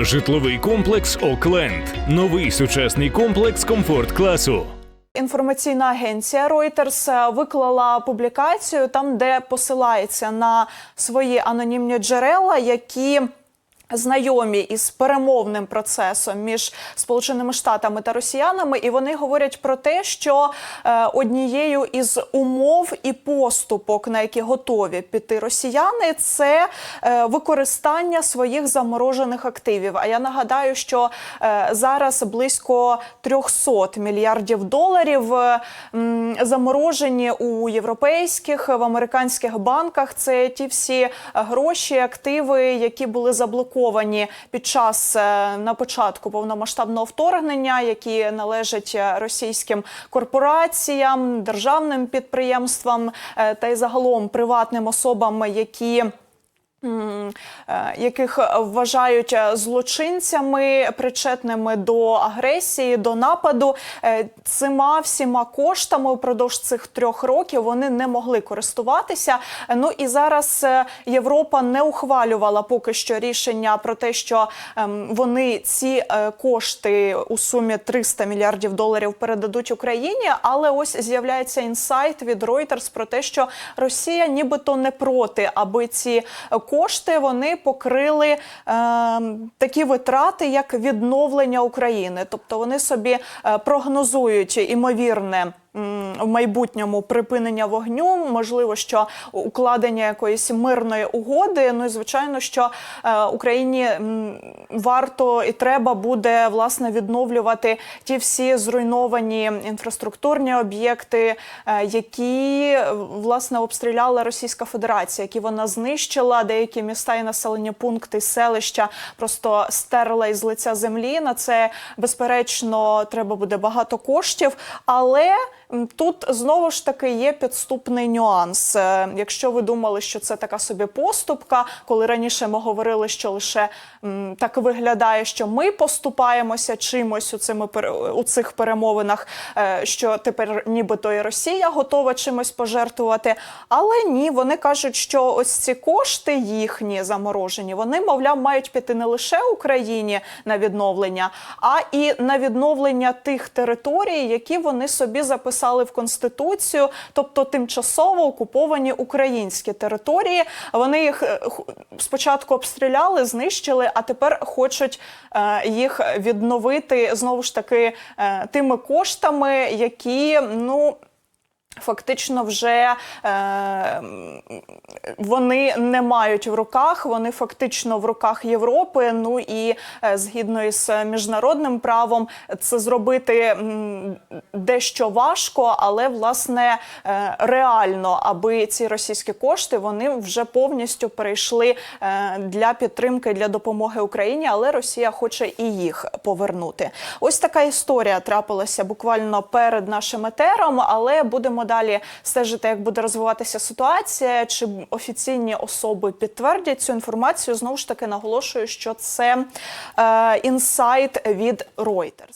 Житловий комплекс Окленд. Новий сучасний комплекс комфорт класу. Інформаційна агенція Reuters е, виклала публікацію там, де посилається на свої анонімні джерела, які знайомі із перемовним процесом між Сполученими Штатами та Росіянами, і вони говорять про те, що е, однією із умов і поступок, на які готові піти росіяни, це е, використання своїх заморожених активів. А я нагадаю, що е, зараз близько 300 мільярдів доларів заморожені у європейських в американських банках. Це ті всі гроші, активи, які були заблоковані під час е, на початку повномасштабного вторгнення, які належать е, російським корпораціям, державним підприємствам е, та й загалом приватним особам, які яких вважають е, злочинцями, причетними до агресії, до нападу. Е, Цими всіма коштами упродовж цих трьох років вони не могли користуватися. Е, Ну і зараз е, Європа не ухвалювала поки що рішення про те, що ем, вони ці е, кошти у сумі 300 мільярдів доларів передадуть Україні. Але ось з'являється інсайт від Reuters про те, що Росія нібито не проти, аби ці е, кошти вони покрили е, такі витрати, як відновлення України. Тобто вони собі е, прогнозують імовірне. В майбутньому припинення вогню, можливо, що укладення якоїсь мирної угоди. Ну і звичайно, що е, Україні варто і треба буде власне відновлювати ті всі зруйновані інфраструктурні об'єкти, е, які власне обстріляла Російська Федерація, які вона знищила. Деякі міста і населені пункти, селища просто стерла із лиця землі. На це безперечно треба буде багато коштів, але тут знову ж таки є підступний нюанс. Е, Якщо ви думали, що це така собі поступка, коли раніше ми говорили, що лише так виглядає, що ми поступаємося чимось у цими у цих перемовинах, е, що тепер нібито і Росія готова чимось пожертвувати. Але ні, вони кажуть, що ось ці кошти їхні заморожені, вони, мовляв, мають піти не лише Україні на відновлення, а і на відновлення тих територій, які вони собі записали в конституцію, тобто тимчасово окуповані українські території. Вони їх е, спочатку обстріляли, знищили, а тепер хочуть е, їх відновити знову ж таки е, тими коштами, які ну. Фактично, вже е, вони не мають в руках, вони фактично в руках Європи. Ну і е, згідно із міжнародним правом, це зробити м, дещо важко, але власне е, реально, аби ці російські кошти вони вже повністю перейшли е, для підтримки для допомоги Україні, але Росія хоче і їх повернути. Ось така історія трапилася буквально перед нашим етером, але будемо далі стежити, як буде розвиватися ситуація, чи офіційні особи підтвердять цю інформацію. Знову ж таки наголошую, що це е, інсайт від Reuters.